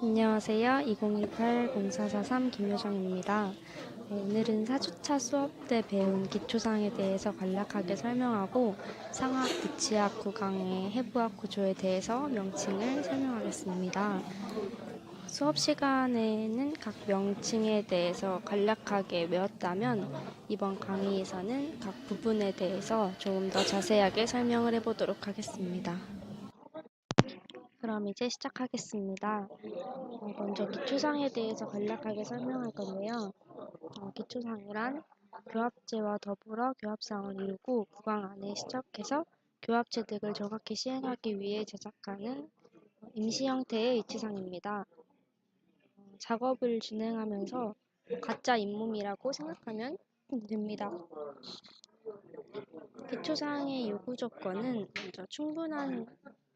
안녕하세요. 2028-0443 김효정입니다. 어, 오늘은 4주차 수업 때 배운 기초사항에 대해서 간략하게 설명하고 상학 부치학 구강의 해부학 구조에 대해서 명칭을 설명하겠습니다. 수업 시간에는 각 명칭에 대해서 간략하게 외웠다면 이번 강의에서는 각 부분에 대해서 조금 더 자세하게 설명을 해보도록 하겠습니다. 그럼 이제 시작하겠습니다. 어, 먼저 기초상에 대해서 간략하게 설명할 건데요. 어, 기초상이란 교합제와 더불어 교합상을 이루고 구강 안에 시적해서 교합제 등을 정확히 시행하기 위해 제작하는 임시 형태의 위치상입니다. 어, 작업을 진행하면서 가짜 잇몸이라고 생각하면 됩니다. 기초사항의 요구 조건은 먼저 충분한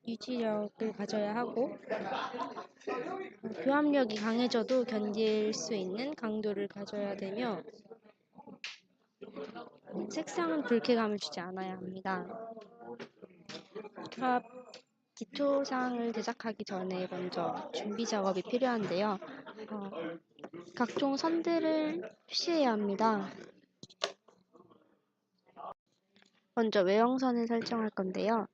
유지력을 가져야 하고 어, 교합력이 강해져도 견딜 수 있는 강도를 가져야 되며 음, 색상은 불쾌감을 주지 않아야 합니다. 교합 기초사항을 제작하기 전에 먼저 준비 작업이 필요한데요. 어, 각종 선들을 표시해야 합니다. 먼저 외형선을 설정할 건데요.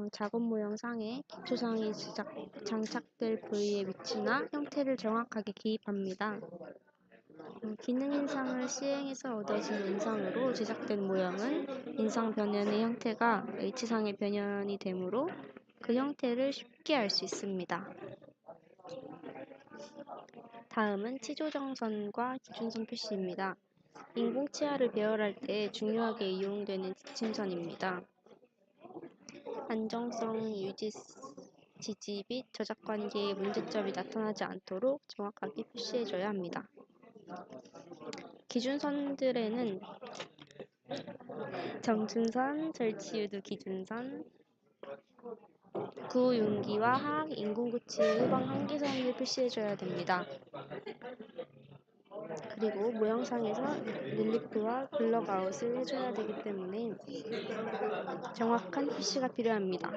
어, 작업 모형 상에 기초상이 제작, 장착될 부위의 위치나 형태를 정확하게 기입합니다. 어, 기능 인상을 시행해서 얻어진 인상으로 제작된 모형은 인상 변연의 형태가 H상의 변연이 되므로 그 형태를 쉽게 알 수 있습니다. 다음은 치조정선과 기준선 표시입니다. 인공치아를 배열할 때 중요하게 이용되는 지침선입니다. 안정성 유지 지지 및 저작 관계에 문제점이 나타나지 않도록 정확하게 표시해줘야 합니다. 기준선들에는 정준선, 절치유도 기준선, 구윤기와 하악 인공구치의 후방 한계선을 표시해줘야 됩니다. 그리고 모형상에서 릴리프와 블럭아웃을 해줘야 되기 때문에 정확한 표시가 필요합니다.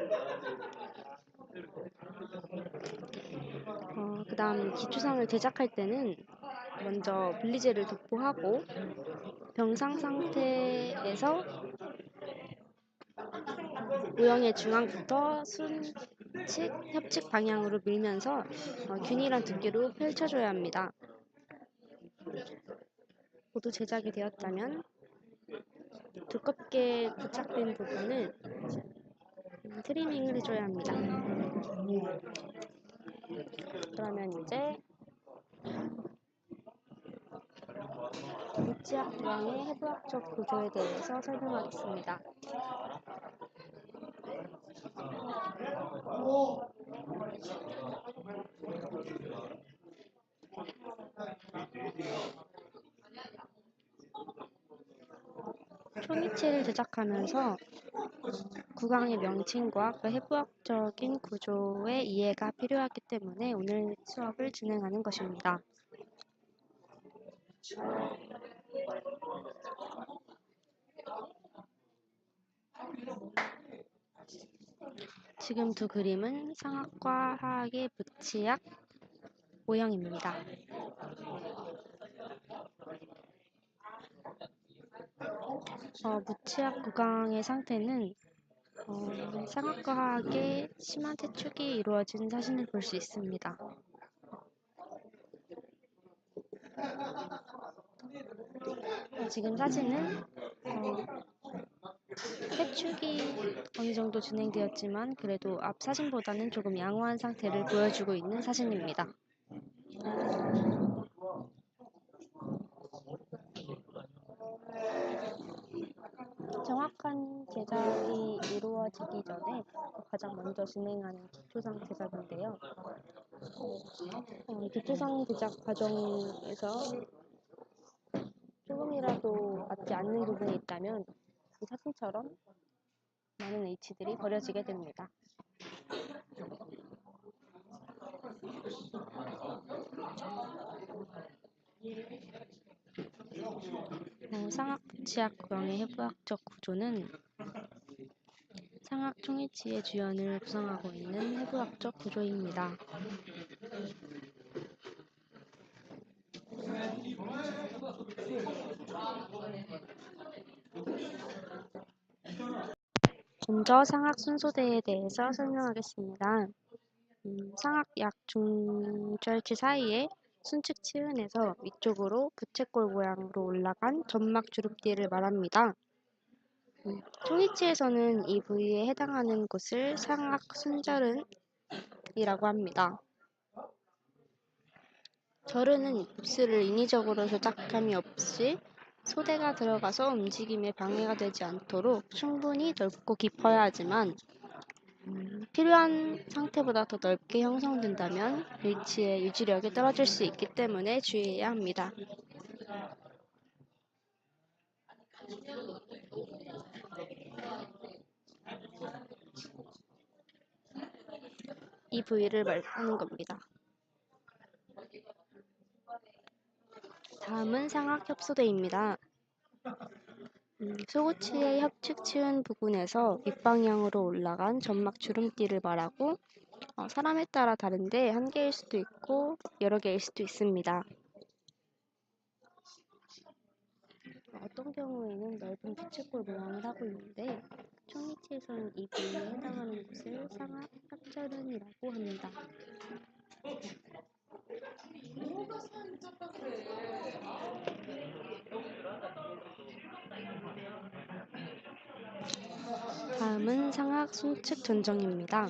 어, 그 다음 기초상을 제작할 때는 먼저 분리제를 도포하고 병상 상태에서 모형의 중앙부터 순측, 협측 방향으로 밀면서 어, 균일한 두께로 펼쳐줘야 합니다. 모두 제작이 되었다면 두껍게 부착된 부분을 트리밍을 해줘야 합니다. 그러면 이제 물지학 구강의 해부학적 구조에 대해서 설명하겠습니다. 초미체를 제작하면서 구강의 명칭과 그 해부학적인 구조의 이해가 필요하기 때문에 오늘 수업을 진행하는 것입니다. 지금 두 그림은 상학과 하학의 부치학 모형입니다. 어, 무치학 구강의 상태는 어, 상학과 하학의 심한 퇴축이 이루어진 사진을 볼 수 있습니다. 어, 지금 사진은 어, 퇴축이 어느 정도 진행되었지만 그래도 앞 사진보다는 조금 양호한 상태를 보여주고 있는 사진입니다. 정확한 제작이 이루어지기 전에 가장 먼저 진행하는 기초상 제작인데요. 어, 기초상 제작 과정에서 조금이라도 맞지 않는 부분이 있다면 이 사진처럼 많은 H들이 버려지게 됩니다. 어, 상학 부치학 구강의 해부학적 구조는 상학 총위치의 주연을 구성하고 있는 해부학적 구조입니다. 먼저 상악 순서대에 대해서 설명하겠습니다. 음, 상악 약 중절치 사이에 순측 치은에서 위쪽으로 부채꼴 모양으로 올라간 점막 주름띠를 말합니다. 음, 총위치에서는 이 부위에 해당하는 곳을 상악 순절은이라고 합니다. 절은은 입술을 인위적으로 조작함이 없이 소대가 들어가서 움직임에 방해가 되지 않도록 충분히 넓고 깊어야 하지만 음, 필요한 상태보다 더 넓게 형성된다면 위치의 유지력이 떨어질 수 있기 때문에 주의해야 합니다. 이 부위를 말하는 겁니다. 다음은 상악 협소대입니다. 음, 소구치의 협측 치은 부분에서 윗방향으로 올라간 점막 주름띠를 말하고 어, 사람에 따라 다른데 한 개일 수도 있고 여러 개일 수도 있습니다. 어떤 경우에는 넓은 부채꼴 모양을 하고 있는데 총위치에서는 이 부위에 해당하는 곳을 상악 협절은이라고 합니다. 다음은 상악 순측 전정입니다.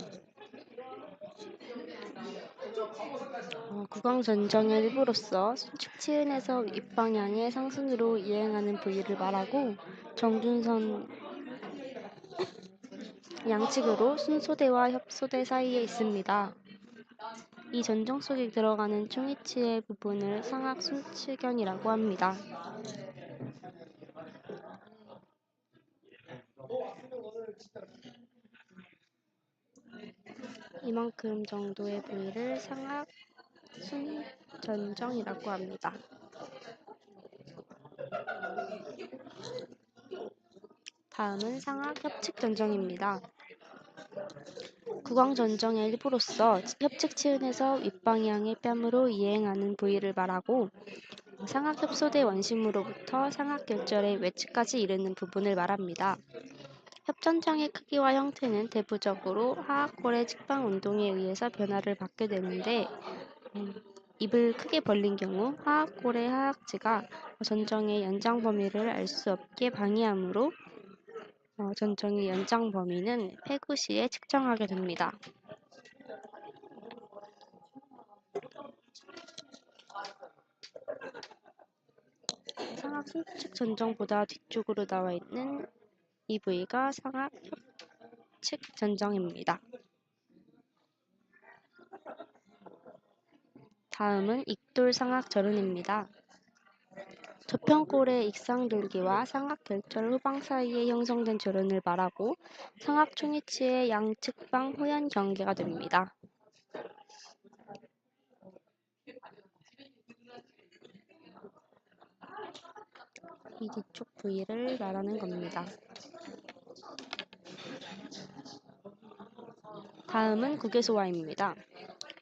어, 구강 전정의 일부로서 순측 치은에서 윗방향의 상순으로 이행하는 부위를 말하고 정준선 양측으로 순소대와 협소대 사이에 있습니다. 이 전정 속에 들어가는 총위치의 부분을 상악 순측연이라고 합니다. 이만큼 정도의 부위를 상악 순전정이라고 합니다. 다음은 상악 협측 전정입니다. 구강 전정의 일부로서 협측 치은에서 윗방향의 뺨으로 이행하는 부위를 말하고 상악 협소대 원심으로부터 상악 결절의 외측까지 이르는 부분을 말합니다. 협전장의 크기와 형태는 대부적으로 하악골의 측방 운동에 의해서 변화를 받게 되는데 음, 입을 크게 벌린 경우 하악골의 하악지가 전정의 연장 범위를 알 수 없게 방해하므로 어, 전정의 연장 범위는 폐구 시에 측정하게 됩니다. 상악 순측 전정보다 뒤쪽으로 나와 있는 이 부위가 상악 협측 전정입니다. 다음은 익돌 상악 절은입니다. 저편골의 익상돌기와 상악 결절 후방 사이에 형성된 절은을 말하고 상악 총위치의 양측방 후연 경계가 됩니다. 이 뒤쪽 부위를 말하는 겁니다. 다음은 국외소화입니다.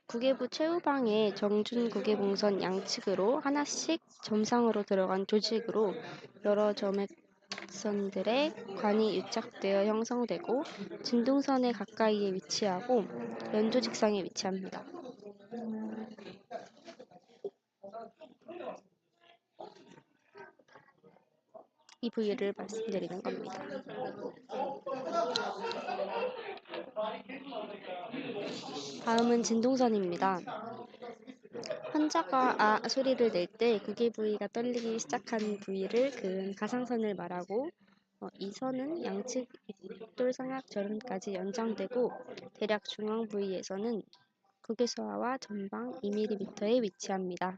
국외부 최후방에 정준 국외봉선 양측으로 하나씩 점상으로 들어간 조직으로 여러 점액선들의 관이 유착되어 형성되고 진동선에 가까이에 위치하고 연조 직상에 위치합니다. 이 부위를 말씀드리는 겁니다. 다음은 진동선입니다. 환자가 아 소리를 낼때 구개 부위가 떨리기 시작한 부위를 그은 가상선을 말하고 어, 이 선은 양측 입돌상악 절음까지 연장되고 대략 중앙 부위에서는 구개소화와 전방 2mm에 위치합니다.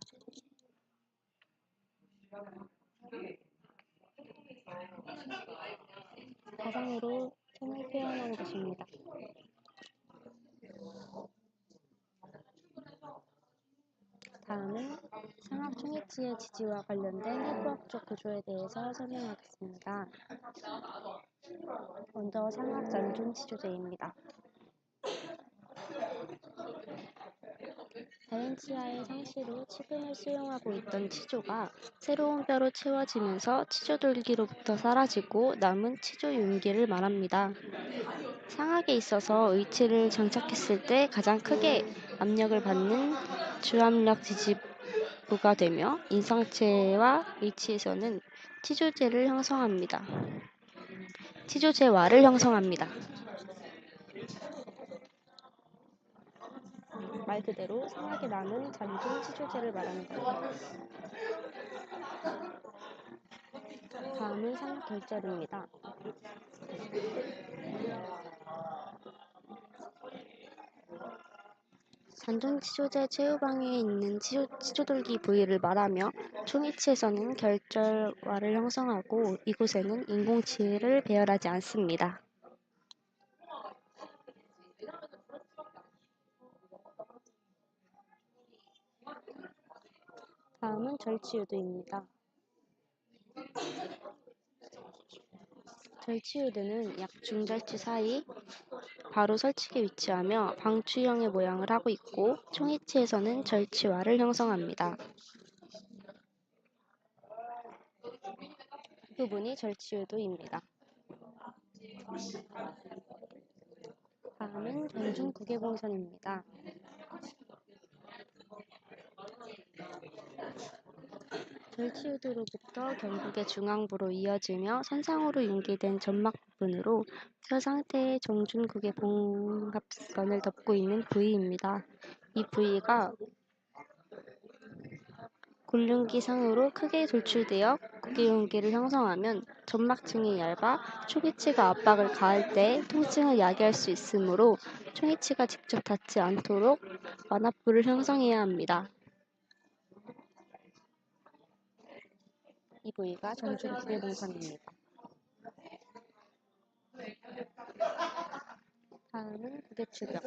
가상으로 손을 표현하는 것입니다. 다음은 상악 총위치의 지지와 관련된 해부학적 구조에 대해서 설명하겠습니다. 먼저 상악 잔존 치조제입니다. 자연 치아의 상시로 치근을 수용하고 있던 치조가 새로운 뼈로 채워지면서 치조돌기로부터 사라지고 남은 치조 윤기를 말합니다. 상악에 있어서 의치를 장착했을 때 가장 크게 압력을 받는 주압력 지지부가 되며 인상체와 의치에서는 치조제를 형성합니다. 치조제와를 형성합니다. 말 그대로 상하게 나는 잔존 치조제를 말하는 겁니다. 다음은 상악 결절입니다. 잔존 치조제 최후방에 있는 치조, 치조돌기 부위를 말하며 총이치에서는 결절와를 형성하고 이곳에는 인공치를 배열하지 않습니다. 다음은 절치유두입니다. 절치유두는 약 중절치 사이 바로 설치에 위치하며 방추형의 모양을 하고 있고 총이치에서는 절치와를 형성합니다. 이 부분이 절치유두입니다. 다음은 견중 구개봉선입니다. 절치유두로부터 경국의 중앙부로 이어지며 선상으로 융기된 점막 부분으로 혀 상태의 정중국의 봉합선을 덮고 있는 부위입니다. 이 부위가 골륜기 상으로 크게 돌출되어 국외윤기를 형성하면 점막층이 얇아 초기치가 압박을 가할 때 통증을 야기할 수 있으므로 총이치가 직접 닿지 않도록 완압부를 형성해야 합니다. 이 부위가 전중 구개봉선입니다. 다음은 구개추경.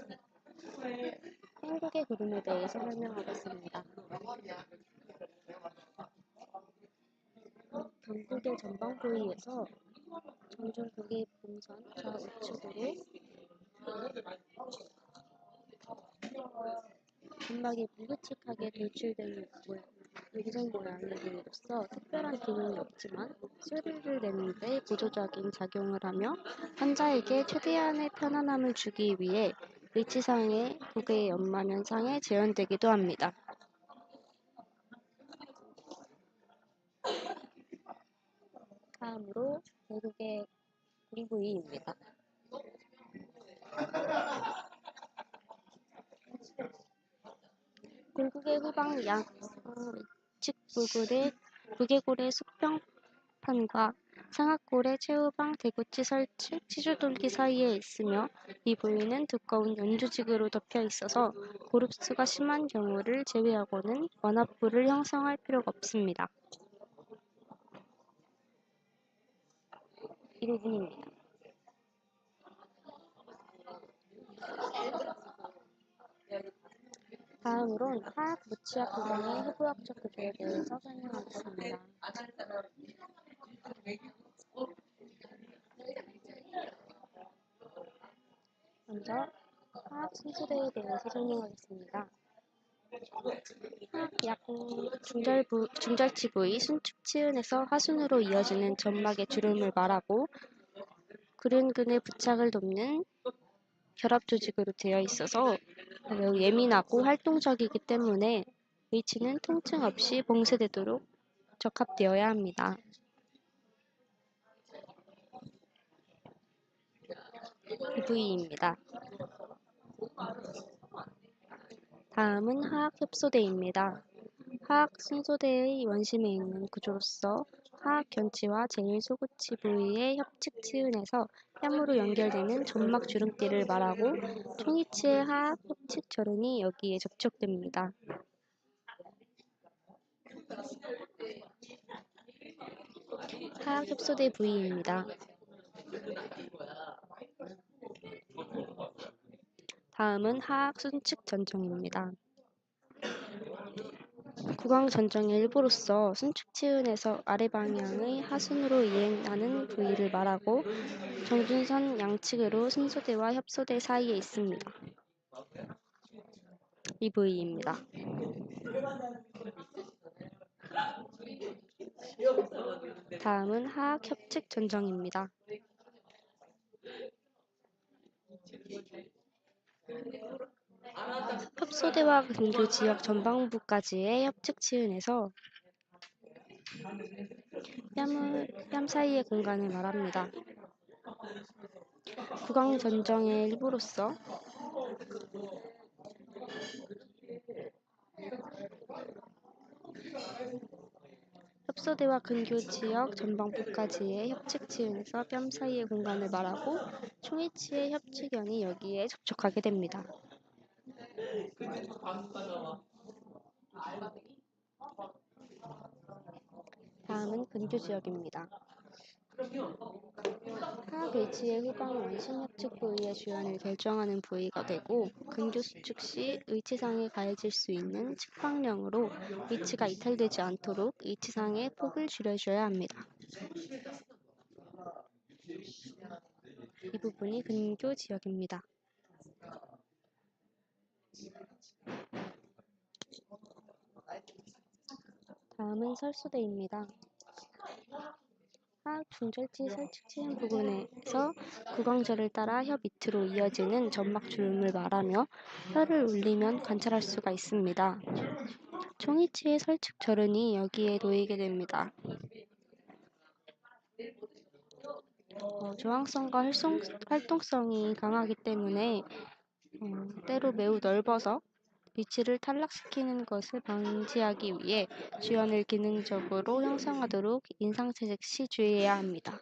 행국의 구름에 대해서 설명하겠습니다. 경국의 전방 부위에서 전중 구개봉선 좌우측으로 점막이 뭉긋직하게 돌출되는 모양. 부위로서 특별한 기능이 없지만 소리를 내는 데 보조적인 작용을 하며 환자에게 최대한의 편안함을 주기 위해 의치상의 고개의 연만 현상에 재현되기도 합니다. 다음으로 외국의 구리부위입니다. 골국의 후방 양 측부골의 무게골의 수평판과 상악골의 최후방 대구치 설측 치주돌기 사이에 있으며 이 부위는 두꺼운 연두직으로 덮여 있어서 고릅수가 심한 경우를 제외하고는 완압부를 형성할 필요가 없습니다. 이 부분입니다. 다음으론 하악 무치학 구강의 해부학적 구조에 대해서 설명하겠습니다. 먼저 하악 순수대에 대해서 설명하겠습니다. 약 중절부, 중절치 부위 순축치은에서 하순으로 이어지는 점막의 주름을 말하고 구륜근의 부착을 돕는 결합 조직으로 되어 있어서 매우 예민하고 활동적이기 때문에 위치는 통증 없이 봉쇄되도록 적합되어야 합니다. 이 부위입니다. 다음은 하악흡소대입니다. 하악 순소대의 원심에 있는 구조로서 하악 견치와 제일 소구치 부위의 협측 치은에서 뺨으로 연결되는 점막 주름띠를 말하고 총이치의 하악 협측 절은이 여기에 접촉됩니다. 하악 협소대 부위입니다. 다음은 하악 순측 전정입니다. 구강 전정의 일부로서 순축치은에서 아래 방향의 하순으로 이행하는 부위를 말하고 정준선 양측으로 순소대와 협소대 사이에 있습니다. 이 부위입니다. 다음은 하악 협측 전정입니다. 협 소대와 근교 지역 전방부까지의 협측 치은에서 뺨을, 뺨 사이의 공간을 말합니다. 구강 전정의 일부로서 협소대와 근교 지역 전방부까지의 협측 치은에서 뺨 사이의 공간을 말하고 총이치의 협측연이 여기에 접촉하게 됩니다. 다음은 근교 지역입니다. 하악 위치의 후방 원심 협측 부위의 주연을 결정하는 부위가 되고 근교 수축 시 의치상에 가해질 수 있는 측방령으로 위치가 이탈되지 않도록 의치상의 폭을 줄여줘야 합니다. 이 부분이 근교 지역입니다. 다음은 설수대입니다. 하악 중절지 설측치은 부분에서 구강절을 따라 혀 밑으로 이어지는 점막 주름을 말하며 혀를 울리면 관찰할 수가 있습니다. 총이치의 설측 절은이 여기에 놓이게 됩니다. 어, 저항성과 활성, 활동성이 강하기 때문에 어, 때로 매우 넓어서 위치를 탈락시키는 것을 방지하기 위해 주연을 기능적으로 형성하도록 인상채색 시 주의해야 합니다.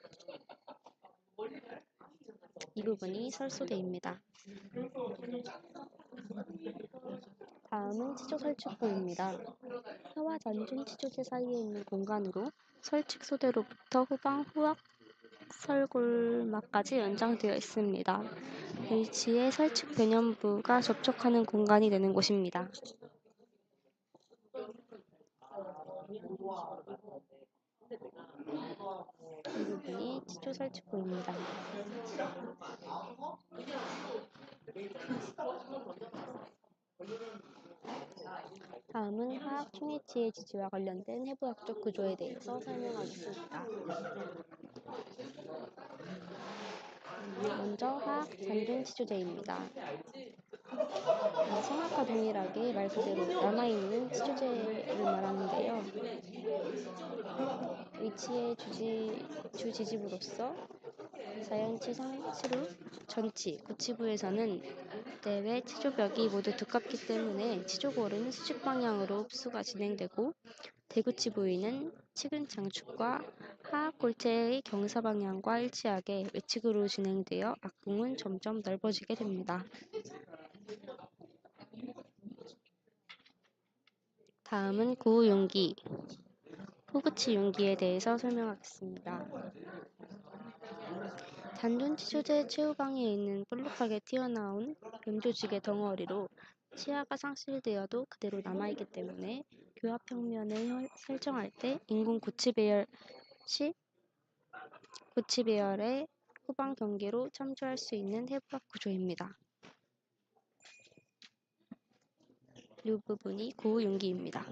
이 부분이 설소대입니다. 다음은 치조설축부입니다. 혀와 잔중 치조제 사이에 있는 공간으로 설측소대로부터 후방 후악 설골막까지 연장되어 있습니다. H의 설측 변연부가 접촉하는 공간이 되는 곳입니다. 이 부분이 치조설축부입니다. 다음은 화학 총이치의 지지와 관련된 해부학적 구조에 대해서 설명하겠습니다. 먼저 화학 잔존 치조제입니다. 성악과 동일하게 말 그대로 남아있는 치조제를 말하는데요. 위치의 주지, 주지집으로서 자연치 상, 치루, 전치, 구치부에서는 내외 치조벽이 모두 두껍기 때문에 치조골은 수직 방향으로 흡수가 진행되고 대구치 부위는 치근 장축과 하악 골체의 경사 방향과 일치하게 외측으로 진행되어 악궁은 점점 넓어지게 됩니다. 다음은 구용기, 후구치 용기에 대해서 설명하겠습니다. 단존치 조제 최후방에 있는 볼록하게 튀어나온 뱀조직의 덩어리로 치아가 상실되어도 그대로 남아있기 때문에 교합 평면을 설정할 때 인공 고치 배열 시 고치 배열의 후방 경계로 참조할 수 있는 해부학 구조입니다. 이 부분이 구용기입니다.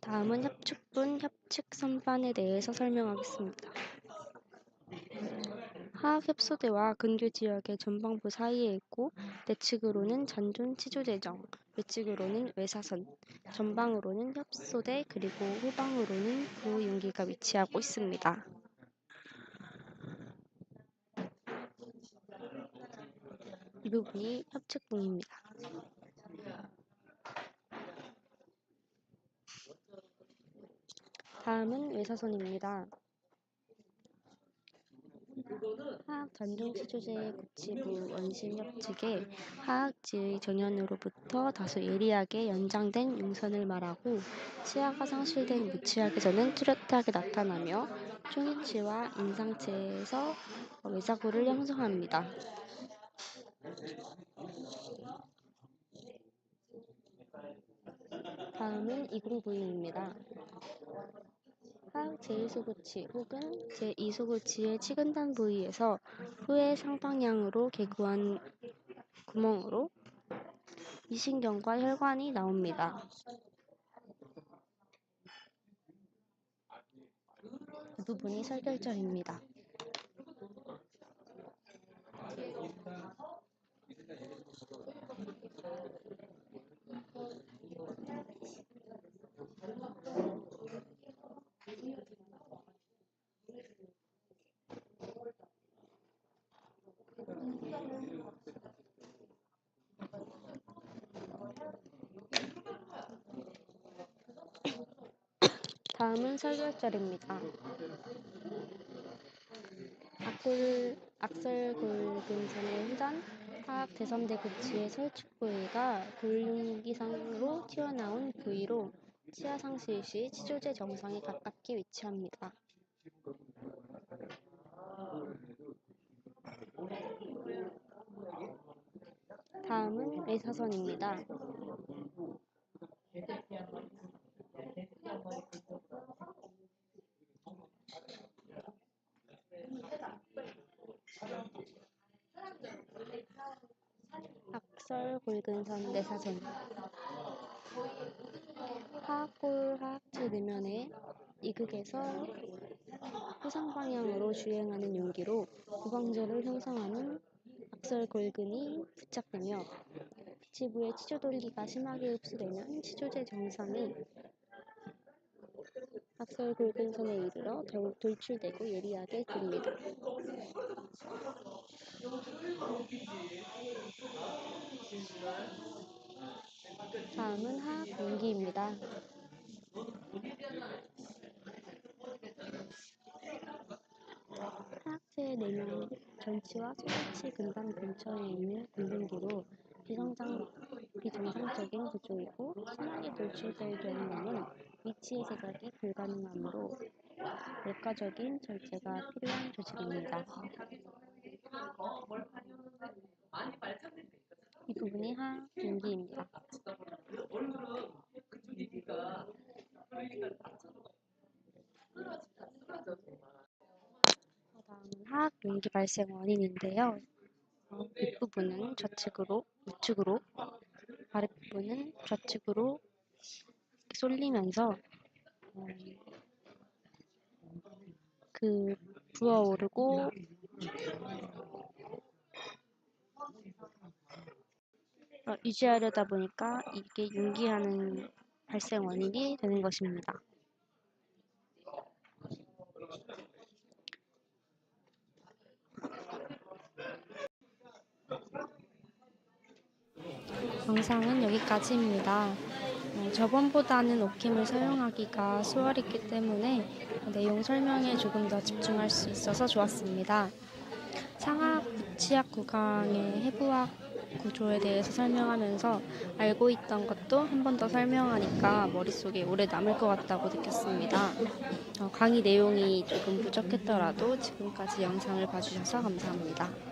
다음은 협축분 협측 선반에 대해서 설명하겠습니다. 하악 협소대와 근교 지역의 전방부 사이에 있고 내측으로는 잔존 치조제정, 외측으로는 외사선, 전방으로는 협소대 그리고 후방으로는 구용기가 위치하고 있습니다. 이 부분이 협측부입니다. 다음은 외사선입니다. 하악 전종 치조제의 구치부 원심 협측에 하악지의 정연으로부터 다소 예리하게 연장된 융선을 말하고 치아가 상실된 전은 뚜렷하게 나타나며 총이치와 인상체에서 외자구를 형성합니다. 다음은 이공 부위입니다. 하악 제1소구치 혹은 제2소구치의 치근단 부위에서 후의 상방향으로 개구한 구멍으로 이신경과 혈관이 나옵니다. 이 부분이 설결절입니다. 다음은 설결절입니다. 악골, 악설골근선의 후단 하악 대섬대 구치의 설축 부위가 골륜기상으로 튀어나온 부위로 치아 상실 시 치조제 정상에 가깝게 위치합니다. 다음은 외사선입니다. 악설골근선 내 사선 하악골 하악체 내면에 이극에서 후상 방향으로 주행하는 용기로 구강절을 형성하는 악설 골근이 부착되며 피치부의 치조돌기가 심하게 흡수되면 치조제 정상이 악설 골근선에 이르러 더욱 돌출되고 예리하게 됩니다. 다음은 하악 용기입니다. 하악체의 내면 전치와 소변치 근방 근처에 있는 근등기로 비정상, 비정상적인 구조이고 심하게 돌출될 경우에는 위치의 제작이 불가능하므로 외과적인 절제가 필요한 조직입니다. 이 부분이 하악 용기입니다. 다음은 하악 용기 발생 원인인데요. 어, 윗부분은 좌측으로, 우측으로, 아랫부분은 좌측으로 쏠리면서 어, 그 부어오르고 어, 유지하려다 보니까 이게 윤기하는 발생 원인이 되는 것입니다. 영상은 여기까지입니다. 어, 저번보다는 옥힘을 사용하기가 수월했기 때문에 내용 설명에 조금 더 집중할 수 있어서 좋았습니다. 상악 부치학 구강의 해부학 구조에 대해서 설명하면서 알고 있던 것도 한 번 더 설명하니까 머릿속에 오래 남을 것 같다고 느꼈습니다. 어, 강의 내용이 조금 부족했더라도 지금까지 영상을 봐주셔서 감사합니다.